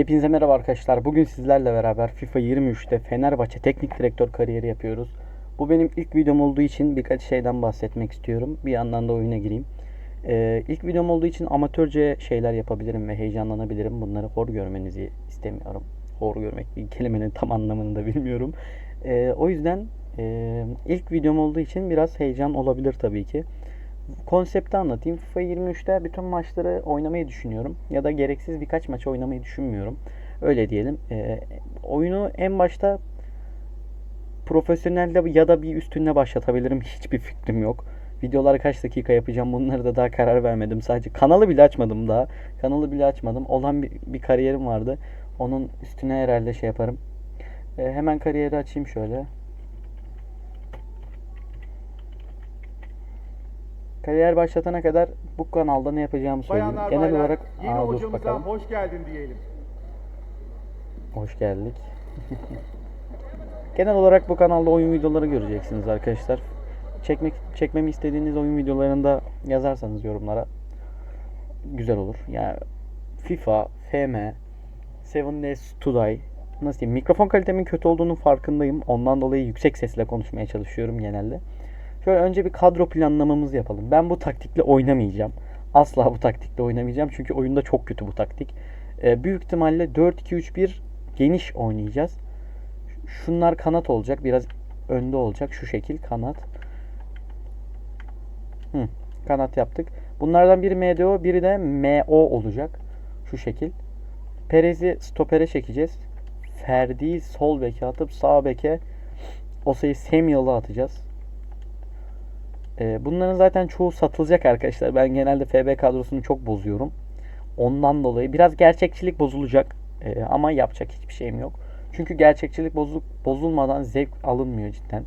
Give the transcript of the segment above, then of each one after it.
Hepinize merhaba arkadaşlar. Bugün sizlerle beraber FIFA 23'te Fenerbahçe teknik direktör kariyeri yapıyoruz. Bu benim ilk videom olduğu için birkaç şeyden bahsetmek istiyorum. Bir yandan da oyuna gireyim. Ee, ilk videom olduğu için amatörce şeyler yapabilirim ve heyecanlanabilirim. Bunları hor görmenizi istemiyorum. Hor görmek bir kelimenin tam anlamını da bilmiyorum. Ee, o yüzden e, ilk videom olduğu için biraz heyecan olabilir tabii ki konsepti anlatayım. FIFA 23'te bütün maçları oynamayı düşünüyorum. Ya da gereksiz birkaç maç oynamayı düşünmüyorum. Öyle diyelim. Ee, oyunu en başta profesyonelde ya da bir üstünde başlatabilirim. Hiçbir fikrim yok. Videoları kaç dakika yapacağım bunları da daha karar vermedim. Sadece kanalı bile açmadım daha. Kanalı bile açmadım. Olan bir, bir kariyerim vardı. Onun üstüne herhalde şey yaparım. Ee, hemen kariyeri açayım şöyle. Kariyer başlatana kadar bu kanalda ne yapacağımı söyleyeyim. Bayanlar Genel baylar, olarak yeni Aa, dur hocamıza bakalım. hoş geldin diyelim. Hoş geldik. Genel olarak bu kanalda oyun videoları göreceksiniz arkadaşlar. Çekmek çekmemi istediğiniz oyun videolarını da yazarsanız yorumlara güzel olur. Yani FIFA, FM, Seven Days to Die nasıl diyeyim? Mikrofon kalitemin kötü olduğunun farkındayım. Ondan dolayı yüksek sesle konuşmaya çalışıyorum genelde. Şöyle önce bir kadro planlamamızı yapalım. Ben bu taktikle oynamayacağım. Asla bu taktikle oynamayacağım. Çünkü oyunda çok kötü bu taktik. Ee, büyük ihtimalle 4-2-3-1 geniş oynayacağız. Şunlar kanat olacak. Biraz önde olacak. Şu şekil kanat. Hı, kanat yaptık. Bunlardan biri MDO, biri de MO olacak. Şu şekil. Perez'i stopere çekeceğiz. Ferdi'yi sol beke atıp sağ beke Osa'yı Samuel'a atacağız. Ee, bunların zaten çoğu satılacak arkadaşlar. Ben genelde FB kadrosunu çok bozuyorum. Ondan dolayı biraz gerçekçilik bozulacak. Ee, ama yapacak hiçbir şeyim yok. Çünkü gerçekçilik bozul bozulmadan zevk alınmıyor cidden.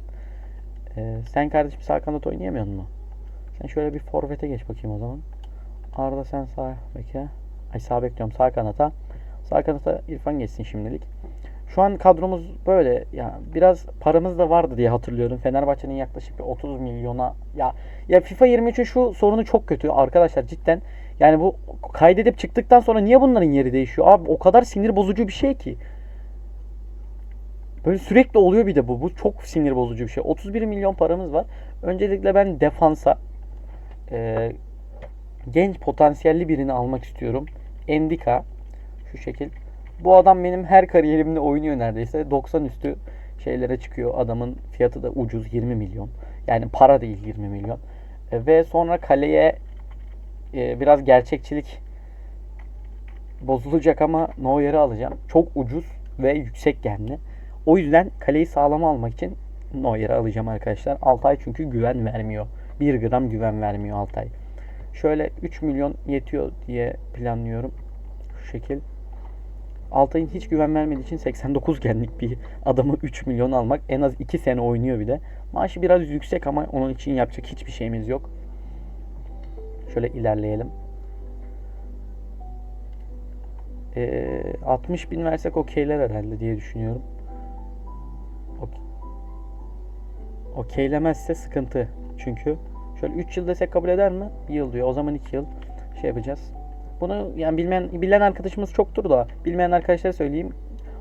Ee, sen kardeşim sağ kanat oynayamıyor mu? Sen şöyle bir forvete geç bakayım o zaman. Arda sen sağ beke. Ay sağ bek diyorum sağ kanata. Sağ kanata İrfan geçsin şimdilik. Şu an kadromuz böyle ya biraz paramız da vardı diye hatırlıyorum. Fenerbahçe'nin yaklaşık bir 30 milyona ya ya FIFA 23'ün şu sorunu çok kötü arkadaşlar cidden. Yani bu kaydedip çıktıktan sonra niye bunların yeri değişiyor? Abi o kadar sinir bozucu bir şey ki. Böyle sürekli oluyor bir de bu. Bu çok sinir bozucu bir şey. 31 milyon paramız var. Öncelikle ben defansa e, genç potansiyelli birini almak istiyorum. Endika şu şekil. Bu adam benim her kariyerimde oynuyor neredeyse. 90 üstü şeylere çıkıyor. Adamın fiyatı da ucuz 20 milyon. Yani para değil 20 milyon. E, ve sonra kaleye e, biraz gerçekçilik bozulacak ama Neuer'i alacağım. Çok ucuz ve yüksek genli. O yüzden kaleyi sağlama almak için Neuer'i alacağım arkadaşlar. Altay çünkü güven vermiyor. 1 gram güven vermiyor Altay. Şöyle 3 milyon yetiyor diye planlıyorum. Şu şekil. Altay'ın hiç güven vermediği için 89 genlik bir adamı 3 milyon almak en az 2 sene oynuyor bir de. Maaşı biraz yüksek ama onun için yapacak hiçbir şeyimiz yok. Şöyle ilerleyelim. Ee, 60 bin versek okeyler herhalde diye düşünüyorum. Ok- Okeylemezse sıkıntı. Çünkü şöyle 3 yıl desek kabul eder mi? 1 yıl diyor. O zaman 2 yıl şey yapacağız. Bunu yani bilmeyen bilen arkadaşımız çoktur da bilmeyen arkadaşlara söyleyeyim.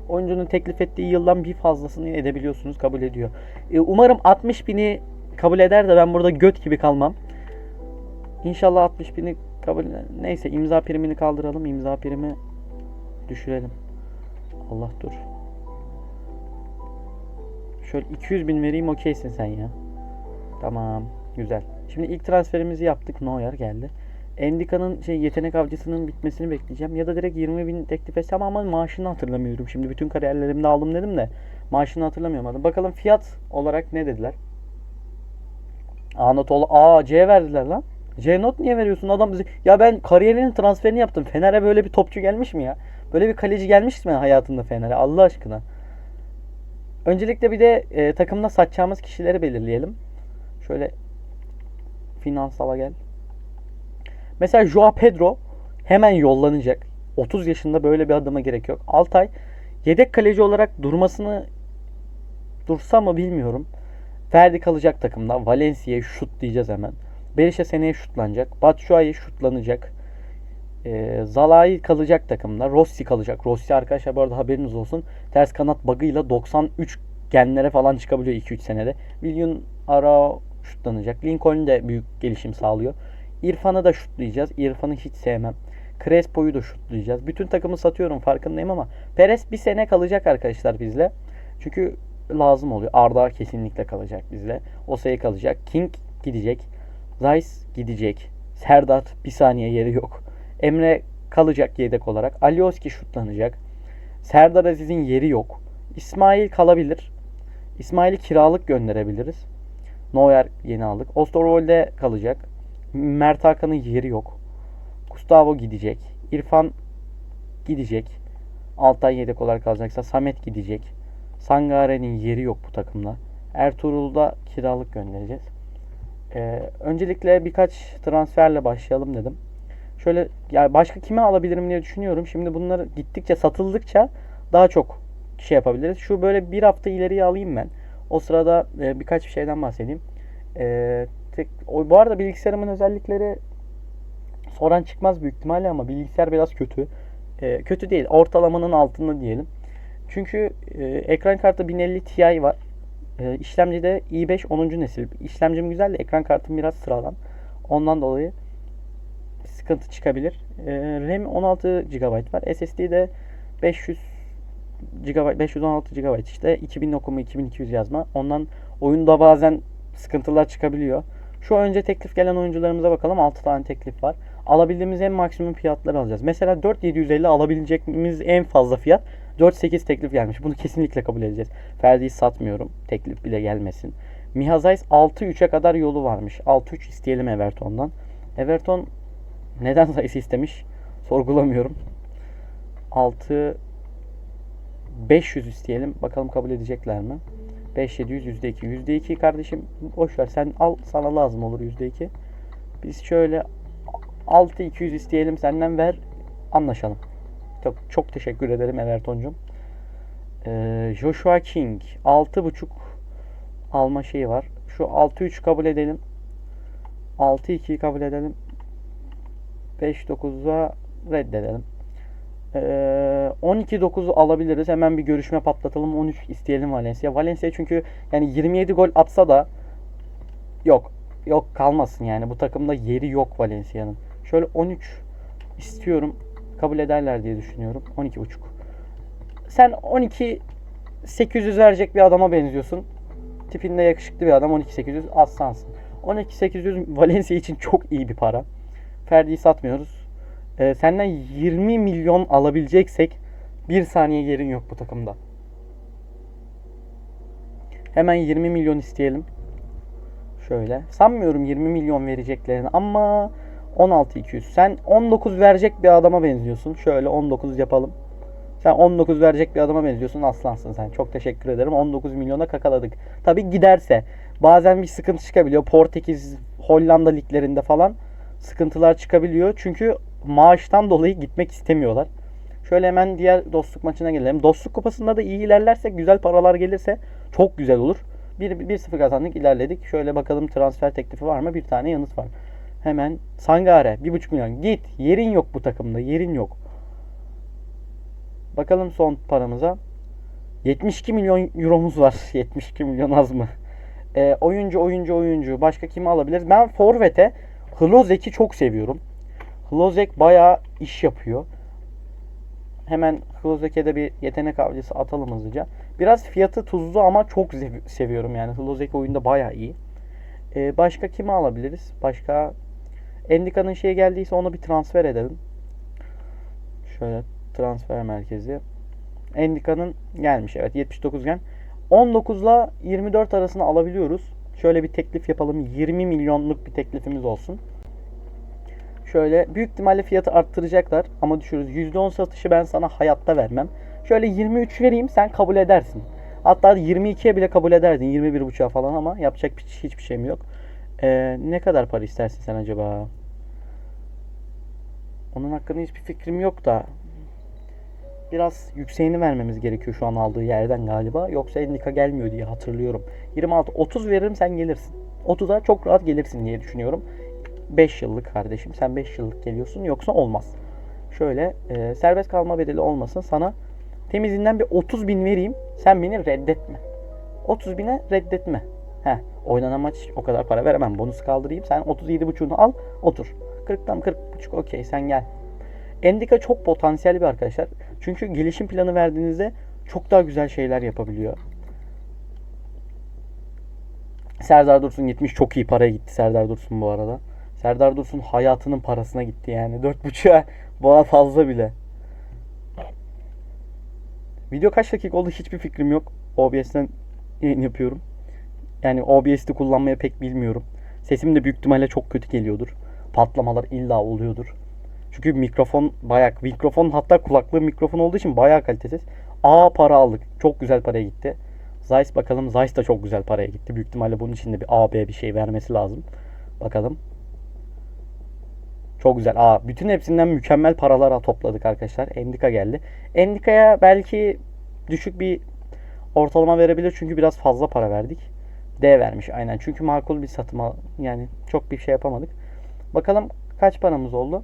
Oyuncunun teklif ettiği yıldan bir fazlasını edebiliyorsunuz kabul ediyor. Ee, umarım 60 bini kabul eder de ben burada göt gibi kalmam. İnşallah 60 bini kabul neyse imza primini kaldıralım imza primi düşürelim. Allah dur. Şöyle 200 bin vereyim okeysin sen ya. Tamam güzel. Şimdi ilk transferimizi yaptık. Neuer geldi. Endika'nın şey yetenek avcısının bitmesini bekleyeceğim. Ya da direkt 20 bin teklif etsem ama maaşını hatırlamıyorum. Şimdi bütün kariyerlerimde aldım dedim de maaşını hatırlamıyorum. Bakalım fiyat olarak ne dediler? A not ol A C verdiler lan. C not niye veriyorsun adam bizi? Ya ben kariyerinin transferini yaptım. Fener'e böyle bir topçu gelmiş mi ya? Böyle bir kaleci gelmiş mi hayatında Fener'e? Allah aşkına. Öncelikle bir de e, takımda satacağımız kişileri belirleyelim. Şöyle finansala gel. Mesela Joao Pedro hemen yollanacak. 30 yaşında böyle bir adama gerek yok. Altay yedek kaleci olarak durmasını dursa mı bilmiyorum. Ferdi kalacak takımda. Valencia'yı şut diyeceğiz hemen. Berisha seneye şutlanacak. Batshuayi şutlanacak. E, Zalai kalacak takımda. Rossi kalacak. Rossi arkadaşlar bu arada haberiniz olsun. Ters kanat bug'ıyla 93 genlere falan çıkabiliyor 2-3 senede. William Arao şutlanacak. Lincoln de büyük gelişim sağlıyor. İrfan'ı da şutlayacağız. İrfan'ı hiç sevmem. Crespo'yu da şutlayacağız. Bütün takımı satıyorum farkındayım ama Perez bir sene kalacak arkadaşlar bizle. Çünkü lazım oluyor. Arda kesinlikle kalacak bizle. Osa'ya kalacak. King gidecek. Zeiss gidecek. Serdar bir saniye yeri yok. Emre kalacak yedek olarak. Alioski şutlanacak. Serdar Aziz'in yeri yok. İsmail kalabilir. İsmail'i kiralık gönderebiliriz. Neuer yeni aldık. Osterwolde kalacak. Mert Hakan'ın yeri yok. Gustavo gidecek. İrfan gidecek. Altay yedek olarak kalacaksa Samet gidecek. Sangare'nin yeri yok bu takımda. Ertuğrul'da kiralık göndereceğiz. Ee, öncelikle birkaç transferle başlayalım dedim. Şöyle yani başka kime alabilirim diye düşünüyorum. Şimdi bunları gittikçe satıldıkça daha çok şey yapabiliriz. Şu böyle bir hafta ileriye alayım ben. O sırada e, birkaç bir şeyden bahsedeyim. E, tek, o, bu arada bilgisayarımın özellikleri soran çıkmaz büyük ihtimalle ama bilgisayar biraz kötü. E, kötü değil. Ortalamanın altında diyelim. Çünkü e, ekran kartı 1050 Ti var. E, işlemci de i5 10. nesil. İşlemcim güzel de ekran kartım biraz sıradan. Ondan dolayı sıkıntı çıkabilir. E, RAM 16 GB var. SSD de 500 GB 516 GB işte 2000 okumu 2200 yazma. Ondan oyunda bazen sıkıntılar çıkabiliyor. Şu önce teklif gelen oyuncularımıza bakalım. 6 tane teklif var. Alabildiğimiz en maksimum fiyatları alacağız. Mesela 4750 alabileceğimiz en fazla fiyat 4.8 teklif gelmiş. Bunu kesinlikle kabul edeceğiz. Ferdi'yi satmıyorum. Teklif bile gelmesin. Mihazais 6-3'e kadar yolu varmış. 6-3 isteyelim Everton'dan. Everton neden sayısı istemiş? Sorgulamıyorum. 6 500 isteyelim. Bakalım kabul edecekler mi? 5700 %2. %2 kardeşim boş ver. Sen al sana lazım olur %2. Biz şöyle 6200 isteyelim senden ver anlaşalım. Çok, çok teşekkür ederim Everton'cum. Ee, Joshua King 6.5 alma şeyi var. Şu 6-3 kabul edelim. 6-2'yi kabul edelim. 5-9'a reddedelim. Ee, 12-9'u alabiliriz. Hemen bir görüşme patlatalım. 13 isteyelim Valencia. Valencia çünkü yani 27 gol atsa da yok. Yok kalmasın yani. Bu takımda yeri yok Valencia'nın. Şöyle 13 istiyorum. Kabul ederler diye düşünüyorum. 12.5. Sen 12 800 verecek bir adama benziyorsun. Tipinde yakışıklı bir adam 12.800 aslansın. 12.800 Valencia için çok iyi bir para. Ferdi'yi satmıyoruz. Ee, senden 20 milyon alabileceksek bir saniye yerin yok bu takımda. Hemen 20 milyon isteyelim. Şöyle. Sanmıyorum 20 milyon vereceklerini ama 16.200. Sen 19 verecek bir adama benziyorsun. Şöyle 19 yapalım. Sen 19 verecek bir adama benziyorsun. Aslansın sen. Çok teşekkür ederim. 19 milyona kakaladık. Tabi giderse. Bazen bir sıkıntı çıkabiliyor. Portekiz, Hollanda liglerinde falan sıkıntılar çıkabiliyor. Çünkü maaştan dolayı gitmek istemiyorlar. Şöyle hemen diğer dostluk maçına gelelim. Dostluk kupasında da iyi ilerlersek, güzel paralar gelirse çok güzel olur. 1-0 kazandık, ilerledik. Şöyle bakalım transfer teklifi var mı? Bir tane yanıt var. Hemen Sangare 1.5 milyon. Git. Yerin yok bu takımda. Yerin yok. Bakalım son paramıza. 72 milyon euromuz var. 72 milyon az mı? E, oyuncu oyuncu oyuncu. Başka kimi alabiliriz? Ben Forvet'e Hlozek'i çok seviyorum. Hlozek bayağı iş yapıyor. Hemen Hlozek'e de bir yetenek avcısı atalım hızlıca. Biraz fiyatı tuzlu ama çok seviyorum yani. Hlozek oyunda bayağı iyi. Ee, başka kimi alabiliriz? Başka Endika'nın şey geldiyse onu bir transfer edelim. Şöyle transfer merkezi. Endika'nın gelmiş evet 79 gen. 19 ile 24 arasında alabiliyoruz. Şöyle bir teklif yapalım. 20 milyonluk bir teklifimiz olsun. Şöyle büyük ihtimalle fiyatı arttıracaklar ama düşürürüz. %10 satışı ben sana hayatta vermem. Şöyle 23 vereyim sen kabul edersin. Hatta 22'ye bile kabul ederdin. 21.5'a falan ama yapacak bir, hiçbir şeyim yok. Ee, ne kadar para istersin sen acaba? Onun hakkında hiçbir fikrim yok da. Biraz yükseğini vermemiz gerekiyor şu an aldığı yerden galiba. Yoksa Endika gelmiyor diye hatırlıyorum. 26 30 veririm sen gelirsin. 30'a çok rahat gelirsin diye düşünüyorum. 5 yıllık kardeşim. Sen 5 yıllık geliyorsun yoksa olmaz. Şöyle e, serbest kalma bedeli olmasın sana temizinden bir 30 bin vereyim. Sen beni reddetme. 30 bine reddetme. Heh, oynanan maç o kadar para veremem. Bonus kaldırayım. Sen 37.5'unu al otur. 40'tan 40.5 okey sen gel. Endika çok potansiyel bir arkadaşlar. Çünkü gelişim planı verdiğinizde çok daha güzel şeyler yapabiliyor. Serdar Dursun gitmiş. Çok iyi paraya gitti Serdar Dursun bu arada. Serdar Dursun hayatının parasına gitti yani. 4.5'a bana fazla bile. Video kaç dakika oldu hiçbir fikrim yok. OBS'ten yayın yapıyorum. Yani OBS'ti kullanmayı pek bilmiyorum. Sesim de büyük ihtimalle çok kötü geliyordur. Patlamalar illa oluyordur. Çünkü mikrofon bayağı mikrofon hatta kulaklığı mikrofon olduğu için bayağı kalitesiz. A para aldık. Çok güzel paraya gitti. Zeiss bakalım. Zeiss da çok güzel paraya gitti. Büyük ihtimalle bunun için de bir A, B bir şey vermesi lazım. Bakalım. Çok güzel. Aa, bütün hepsinden mükemmel paralar topladık arkadaşlar. Endika geldi. Endika'ya belki düşük bir ortalama verebilir çünkü biraz fazla para verdik. D vermiş aynen. Çünkü makul bir satım al- yani çok bir şey yapamadık. Bakalım kaç paramız oldu?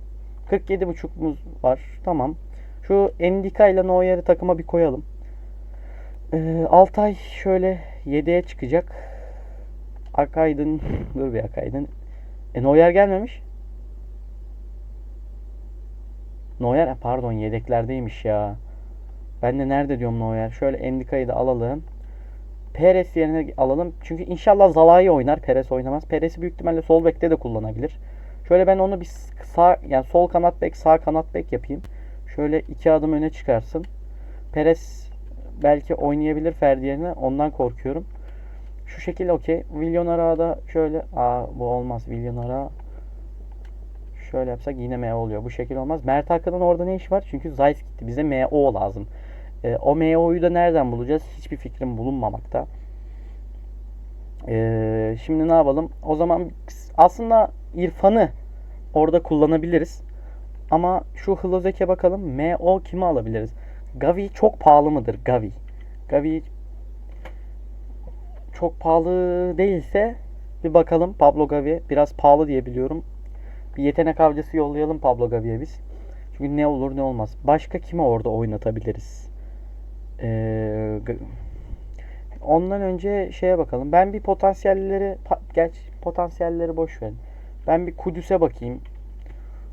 47.5'umuz var. Tamam. Şu Endika ile Neuer'i takıma bir koyalım. Ee, Altay şöyle 7'ye çıkacak. Akaydın. Dur bir Akaydın. E Neuer gelmemiş. Neuer pardon yedeklerdeymiş ya. Ben de nerede diyorum Neuer. Şöyle Endika'yı da alalım. Perez yerine alalım. Çünkü inşallah Zalai oynar. Perez oynamaz. Perez'i büyük ihtimalle sol bekte de kullanabilir. Şöyle ben onu bir sağ yani sol kanat bek sağ kanat bek yapayım. Şöyle iki adım öne çıkarsın. Perez belki oynayabilir Ferdi yerine. Ondan korkuyorum. Şu şekilde okey. Villanueva da şöyle. Aa bu olmaz. Villanueva şöyle yapsak yine MO oluyor. Bu şekil olmaz. Mert Hakan'ın orada ne işi var? Çünkü Zeiss gitti. Bize MO lazım. E, o MO'yu da nereden bulacağız? Hiçbir fikrim bulunmamakta. E, şimdi ne yapalım? O zaman aslında İrfan'ı orada kullanabiliriz. Ama şu Hlozek'e bakalım. MO kimi alabiliriz? Gavi çok pahalı mıdır? Gavi. Gavi çok pahalı değilse bir bakalım. Pablo Gavi biraz pahalı diye biliyorum. Bir yetenek avcısı yollayalım Pablo Gavi'ye biz. Çünkü ne olur ne olmaz. Başka kimi orada oynatabiliriz? Ee, ondan önce şeye bakalım. Ben bir potansiyelleri geç potansiyelleri boş verin. Ben bir Kudüs'e bakayım.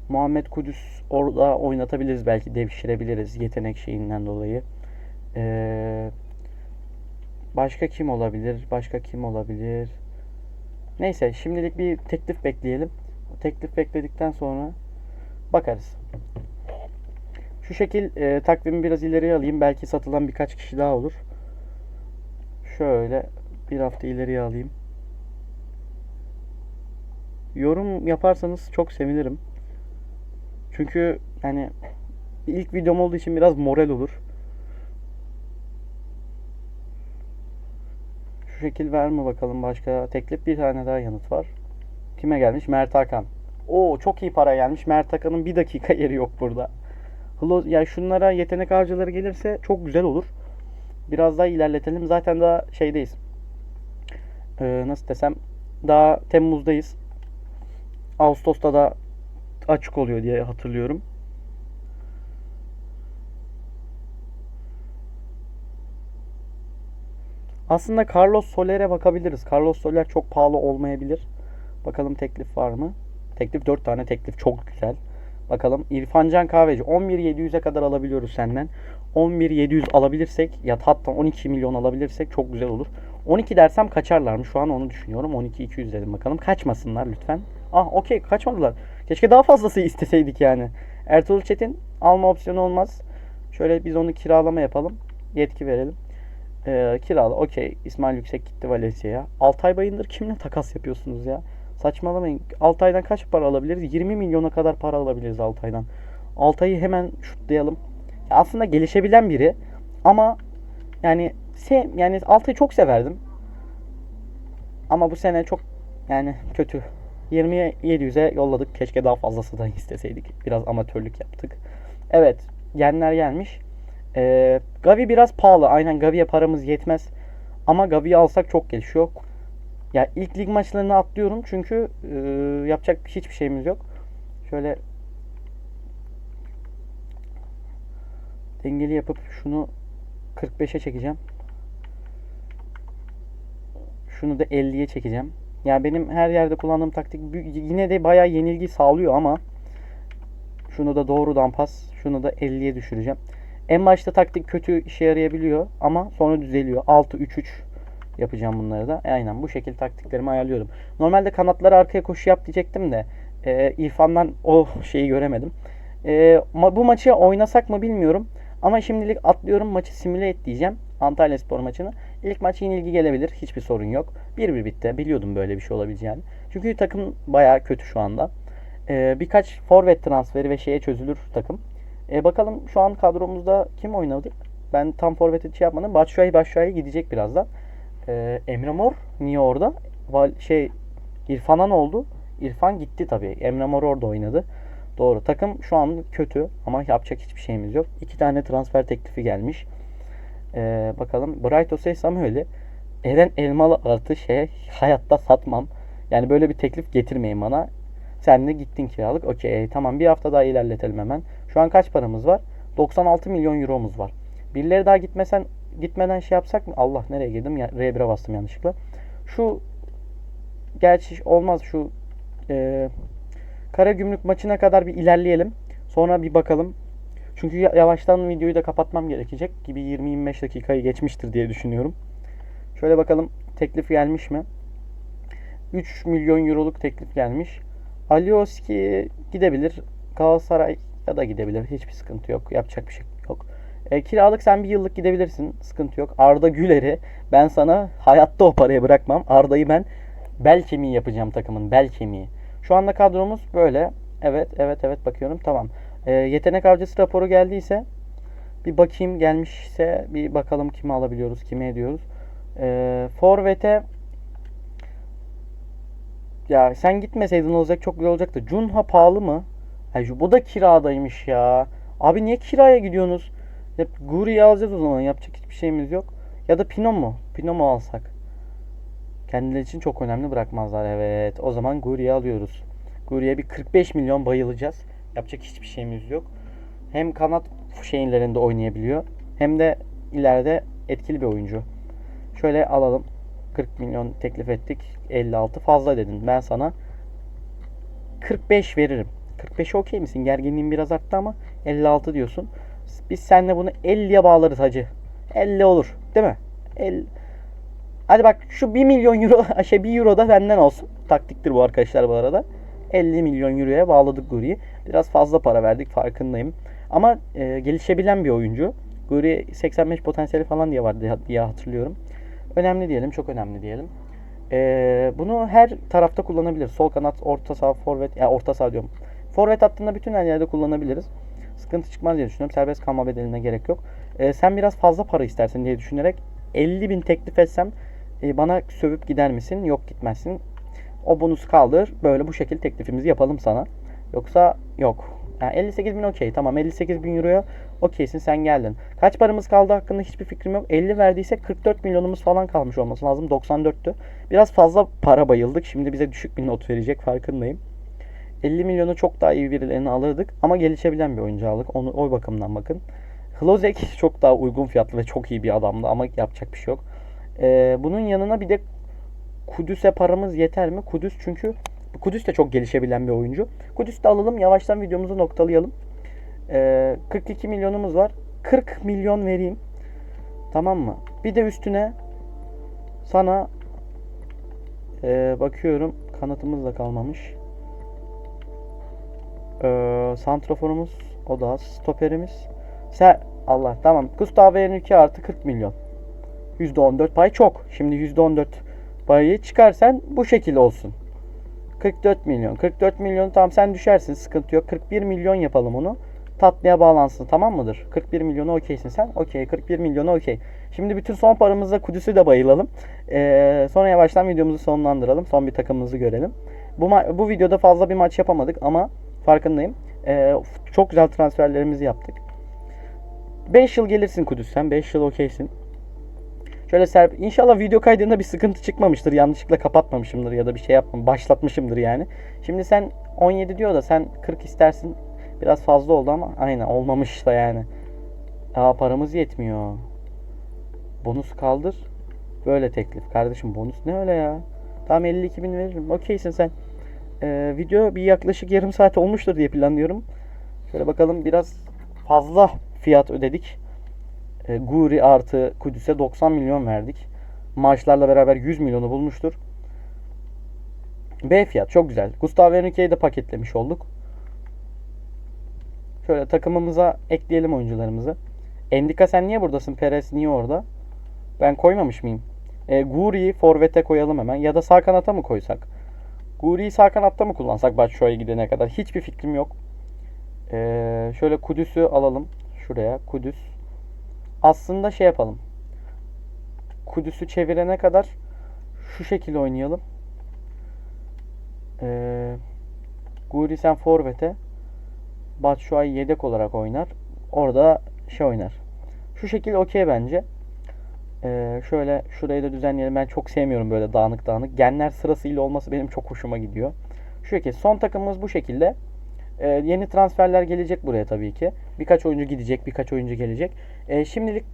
Muhammed Kudüs orada oynatabiliriz belki devşirebiliriz yetenek şeyinden dolayı. Ee, başka kim olabilir? Başka kim olabilir? Neyse şimdilik bir teklif bekleyelim. Teklif bekledikten sonra bakarız. Şu şekil e, takvimi biraz ileriye alayım. Belki satılan birkaç kişi daha olur. Şöyle bir hafta ileriye alayım. Yorum yaparsanız çok sevinirim. Çünkü yani ilk videom olduğu için biraz moral olur. Şu şekil verme bakalım başka teklif bir tane daha yanıt var. Kime gelmiş? Mert Hakan. Oo çok iyi para gelmiş. Mert Hakan'ın bir dakika yeri yok burada. Ya şunlara yetenek harcıları gelirse çok güzel olur. Biraz daha ilerletelim. Zaten daha şeydeyiz. Ee, nasıl desem daha Temmuz'dayız. Ağustos'ta da açık oluyor diye hatırlıyorum. Aslında Carlos Soler'e bakabiliriz. Carlos Soler çok pahalı olmayabilir. Bakalım teklif var mı? Teklif 4 tane teklif. Çok güzel. Bakalım İrfan Can Kahveci 11.700'e kadar alabiliyoruz senden. 11.700 alabilirsek ya hatta 12 milyon alabilirsek çok güzel olur. 12 dersem kaçarlar mı? Şu an onu düşünüyorum. 12.200 dedim bakalım. Kaçmasınlar lütfen. Ah okey kaçmadılar. Keşke daha fazlası isteseydik yani. Ertuğrul Çetin alma opsiyonu olmaz. Şöyle biz onu kiralama yapalım. Yetki verelim. Ee, kirala okey. İsmail Yüksek gitti Valencia'ya. Altay Bayındır kimle takas yapıyorsunuz ya? Saçmalamayın. Altay'dan kaç para alabiliriz? 20 milyona kadar para alabiliriz Altay'dan. Altay'ı hemen şutlayalım. Ya Aslında gelişebilen biri ama yani se yani Altay'ı çok severdim. Ama bu sene çok yani kötü. 20'ye 700'e yolladık. Keşke daha fazlası da isteseydik. Biraz amatörlük yaptık. Evet. Yenler gelmiş. Ee, Gavi biraz pahalı. Aynen Gavi'ye paramız yetmez. Ama Gavi'yi alsak çok gelişiyor. Ya ilk lig maçlarını atlıyorum çünkü e, yapacak hiçbir şeyimiz yok. Şöyle Dengeli yapıp şunu 45'e çekeceğim. Şunu da 50'ye çekeceğim. Ya benim her yerde kullandığım taktik yine de bayağı yenilgi sağlıyor ama şunu da doğrudan pas, şunu da 50'ye düşüreceğim. En başta taktik kötü işe yarayabiliyor ama sonra düzeliyor. 6-3-3 yapacağım bunları da. E, aynen bu şekilde taktiklerimi ayarlıyorum. Normalde kanatları arkaya koşu yap diyecektim de e, İrfan'dan o şeyi göremedim. E, ma- bu maçı oynasak mı bilmiyorum. Ama şimdilik atlıyorum maçı simüle et diyeceğim. Antalya Spor maçını. İlk maç yenilgi gelebilir. Hiçbir sorun yok. 1-1 bitti. Biliyordum böyle bir şey olabileceğini. Çünkü takım bayağı kötü şu anda. E, birkaç forvet transferi ve şeye çözülür takım. E, bakalım şu an kadromuzda kim oynadı? Ben tam forveti şey yapmadım. Batshuayi Batshuayi gidecek birazdan. E, Emre Mor niye orada? Val şey İrfan'a ne oldu? İrfan gitti tabii. Emre Mor orada oynadı. Doğru. Takım şu an kötü ama yapacak hiçbir şeyimiz yok. İki tane transfer teklifi gelmiş. Ee, bakalım. Bright Osey Samuel'i Eren Elmalı artı şey hayatta satmam. Yani böyle bir teklif getirmeyin bana. Sen de gittin kiralık. Okey tamam bir hafta daha ilerletelim hemen. Şu an kaç paramız var? 96 milyon euromuz var. Birileri daha gitmesen gitmeden şey yapsak mı? Allah nereye girdim? Ya, R1'e bastım yanlışlıkla. Şu gerçi olmaz şu e, Karagümrük maçına kadar bir ilerleyelim. Sonra bir bakalım. Çünkü ya- yavaştan videoyu da kapatmam gerekecek gibi 20-25 dakikayı geçmiştir diye düşünüyorum. Şöyle bakalım teklif gelmiş mi? 3 milyon euroluk teklif gelmiş. Alioski gidebilir. Galatasaray ya da gidebilir. Hiçbir sıkıntı yok. Yapacak bir şey. E, kiralık sen bir yıllık gidebilirsin. Sıkıntı yok. Arda Güler'i ben sana hayatta o paraya bırakmam. Arda'yı ben bel kemiği yapacağım takımın. Bel kemiği. Şu anda kadromuz böyle. Evet, evet, evet bakıyorum. Tamam. E, yetenek avcısı raporu geldiyse bir bakayım gelmişse bir bakalım kimi alabiliyoruz, kimi ediyoruz. E, Forvet'e ya sen gitmeseydin olacak çok güzel olacaktı. Cunha pahalı mı? Şu- bu da kiradaymış ya. Abi niye kiraya gidiyorsunuz? Hep Guri'yi alacağız o zaman. Yapacak hiçbir şeyimiz yok. Ya da Pino mu? Pino mu alsak? Kendileri için çok önemli bırakmazlar. Evet. O zaman Guri'yi alıyoruz. Guri'ye bir 45 milyon bayılacağız. Yapacak hiçbir şeyimiz yok. Hem kanat şeylerinde oynayabiliyor. Hem de ileride etkili bir oyuncu. Şöyle alalım. 40 milyon teklif ettik. 56 fazla dedin. Ben sana 45 veririm. 45'e okey misin? Gerginliğin biraz arttı ama 56 diyorsun. Biz seninle bunu 50'ye bağlarız hacı. 50 olur. Değil mi? 50. Hadi bak şu 1 milyon euro, şey 1 euro da benden olsun. Taktiktir bu arkadaşlar bu arada. 50 milyon euroya bağladık Guri'yi. Biraz fazla para verdik farkındayım. Ama e, gelişebilen bir oyuncu. Guri 85 potansiyeli falan diye vardı diye hatırlıyorum. Önemli diyelim, çok önemli diyelim. E, bunu her tarafta kullanabilir. Sol kanat, orta saha, forvet, ya orta saha diyorum. Forvet hattında bütün her yerde kullanabiliriz. Sıkıntı çıkmaz diye düşünüyorum. Serbest kalma bedeline gerek yok. E, sen biraz fazla para istersin diye düşünerek 50 bin teklif etsem e, bana sövüp gider misin? Yok gitmezsin. O bonus kaldır. Böyle bu şekilde teklifimizi yapalım sana. Yoksa yok. Yani 58 bin okey. Tamam 58 bin euroya okeysin sen geldin. Kaç paramız kaldı hakkında hiçbir fikrim yok. 50 verdiysek 44 milyonumuz falan kalmış olması lazım. 94'tü. Biraz fazla para bayıldık. Şimdi bize düşük bir not verecek farkındayım. 50 milyonu çok daha iyi birilerini alırdık. Ama gelişebilen bir oyuncu aldık. Onu o bakımdan bakın. Hlozek çok daha uygun fiyatlı ve çok iyi bir adamdı ama yapacak bir şey yok. Ee, bunun yanına bir de Kudüs'e paramız yeter mi? Kudüs çünkü Kudüs de çok gelişebilen bir oyuncu. Kudüs'ü de alalım. Yavaştan videomuzu noktalayalım. Ee, 42 milyonumuz var. 40 milyon vereyim. Tamam mı? Bir de üstüne sana ee, bakıyorum kanatımız da kalmamış. Ee, santraforumuz o da. Stoperimiz. Sen Allah tamam. Gustavo Henrique artı 40 milyon. %14 pay çok. Şimdi %14 payı çıkarsan bu şekilde olsun. 44 milyon. 44 milyon tam sen düşersin sıkıntı yok. 41 milyon yapalım onu. Tatlıya bağlansın tamam mıdır? 41 milyonu okeysin sen. Okey 41 milyonu okey. Şimdi bütün son paramızla Kudüs'ü de bayılalım. Ee, sonra yavaştan videomuzu sonlandıralım. Son bir takımımızı görelim. Bu, bu videoda fazla bir maç yapamadık ama farkındayım. Ee, çok güzel transferlerimizi yaptık. 5 yıl gelirsin Kudüs'ten. 5 yıl okeysin. Şöyle serp İnşallah video kaydında bir sıkıntı çıkmamıştır. Yanlışlıkla kapatmamışımdır ya da bir şey yapmam. Başlatmışımdır yani. Şimdi sen 17 diyor da sen 40 istersin. Biraz fazla oldu ama aynen olmamış da yani. Aa paramız yetmiyor. Bonus kaldır. Böyle teklif. Kardeşim bonus ne öyle ya? Tamam 52 bin veririm. Okeysin sen. Ee, video bir yaklaşık yarım saat olmuştur diye planlıyorum. Şöyle bakalım biraz fazla fiyat ödedik. Ee, Guri artı Kudüs'e 90 milyon verdik. Maaşlarla beraber 100 milyonu bulmuştur. B fiyat çok güzel. Gustavo Henrique'yi de paketlemiş olduk. Şöyle takımımıza ekleyelim oyuncularımızı. Endika sen niye buradasın? Perez niye orada? Ben koymamış mıyım? E, Guri'yi forvete koyalım hemen. Ya da sağ kanata mı koysak? Guri'yi sağ kanatta mı kullansak Batshuayi gidene kadar? Hiçbir fikrim yok. E, şöyle Kudüs'ü alalım. Şuraya Kudüs. Aslında şey yapalım. Kudüs'ü çevirene kadar şu şekilde oynayalım. E, Guri sen forvete. Batshuayi yedek olarak oynar. Orada şey oynar. Şu şekil okey bence. Ee, şöyle şurayı da düzenleyelim. Ben çok sevmiyorum böyle dağınık dağınık. Genler sırasıyla olması benim çok hoşuma gidiyor. Şu şekilde. Son takımımız bu şekilde. Ee, yeni transferler gelecek buraya tabii ki. Birkaç oyuncu gidecek, birkaç oyuncu gelecek. Ee, şimdilik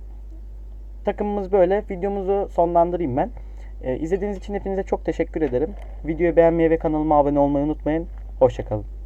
takımımız böyle. Videomuzu sonlandırayım ben. Ee, izlediğiniz için hepinize çok teşekkür ederim. Videoyu beğenmeyi ve kanalıma abone olmayı unutmayın. Hoşçakalın.